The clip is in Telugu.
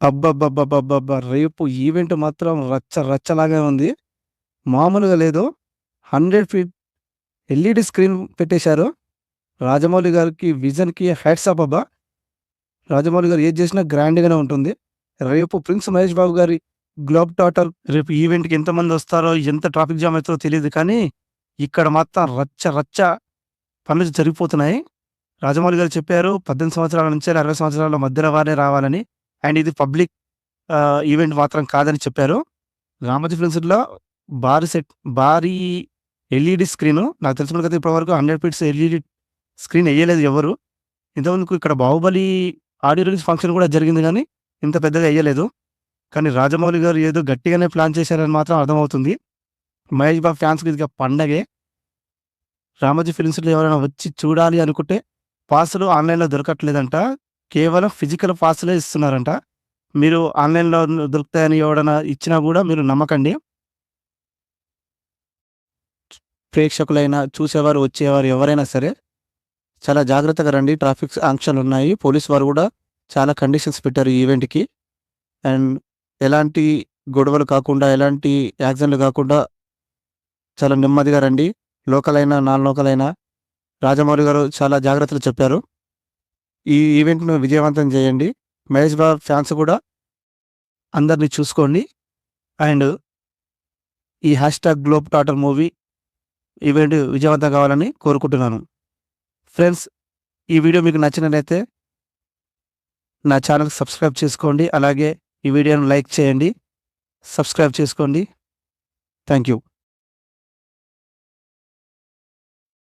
అబ్బబ్బబ్బబ్బబ్బబ్బా! రేపు ఈవెంట్ మాత్రం రచ్చ రచ్చలాగా ఉంది. మామూలుగా లేదు. 100 ఫీట్ ఎల్ఈడీ స్క్రీన్ పెట్టేశారు. రాజమౌళి గారికి విజన్‌కి హ్యాట్స్ ఆఫ్ అబ్బా! రాజమౌళి గారు ఏది చేసినా గ్రాండ్‌గానే ఉంటుంది. రేపు 'ప్రిన్స్ మహేష్ బాబు' గారి 'గ్లోబ్ టాటర్' రేపు ఈవెంట్‌కి ఎంతమంది వస్తారో ఎంత ట్రాఫిక్ జామ్ అవుతుందో తెలియదు కానీ, ఇక్కడ మాత్రం రచ్చ రచ్చ పనులు జరిగిపోతున్నాయి. రాజమౌళి గారు చెప్పారు 18 సంవత్సరాల నుంచి 60 సంవత్సరాల మధ్యలో వారే రావాలని. అండ్ ఇది పబ్లిక్ ఈవెంట్ మాత్రం కాదని చెప్పారు. రామోజీ ఫిల్మ్ సిటీలో భారీ సెట్ భారీ ఎల్ఈడీ స్క్రీను నాకు తెలిసినంతవరకు ఇప్పటివరకు 100 ఫీట్స్ ఎల్ఈడీ స్క్రీన్ వేయలేదు ఎవ్వరు. ఇంతకుముందుకు ఇక్కడ 'బాహుబలి' ఆడియో రిలీజ్ ఫంక్షన్ కూడా జరిగింది కానీ ఇంత పెద్దగా వేయలేదు కానీ రాజమౌళి గారు ఏదో గట్టిగానే ప్లాన్ చేశారని మాత్రం అర్థమవుతుంది. మహేష్ బాబు ఫ్యాన్స్‌కి ఇది పండగే. రామోజీ ఫిలిమ్స్లో సిటీలో ఎవరైనా వచ్చి చూడాలి అనుకుంటే, పాసులు ఆన్‌లైన్‌లో దొరకట్లేదంట. కేవలం ఫిజికల్ పాస్లే ఇస్తున్నారంట. మీరు ఆన్‌లైన్‌లో దొరుకుతాయని ఎవడన్నా ఇచ్చినా కూడా మీరు నమ్మకండి. ప్రేక్షకులైనా, చూసేవారు, వచ్చేవారు ఎవరైనా సరే, చాలా జాగ్రత్తగా రండి. ట్రాఫిక్ ఆంక్షలున్నాయి. పోలీస్ వారు కూడా చాలా కండిషన్స్ పెట్టారు ఈవెంట్‌కి. అండ్ ఎలాంటి గొడవలు కాకుండా, ఎలాంటి యాక్సిడెంట్‌లు కాకుండా చాలా నెమ్మదిగా రండి. లోకల్ అయినా, నాన్ లోకల్ అయినా రాజమౌళి గారు చాలా జాగ్రత్తలు చెప్పారు. ఈ ఈవెంట్‌ను విజయవంతం చేయండి. మహేష్ బాబు ఫ్యాన్స్ కూడా అందరిని చూసుకోండి. అండ్ ఈ hashtag Globe Trotter movie event విజయవంతం కావాలని కోరుకుంటున్నాను. ఫ్రెండ్స్ ఈ వీడియో మీకు నచ్చినట్లయితే నా ఛానల్ సబ్స్క్రైబ్ చేసుకోండి. అలాగే ఈ వీడియోను లైక్ చేయండి. సబ్స్క్రైబ్ చేసుకోండి. Thank you.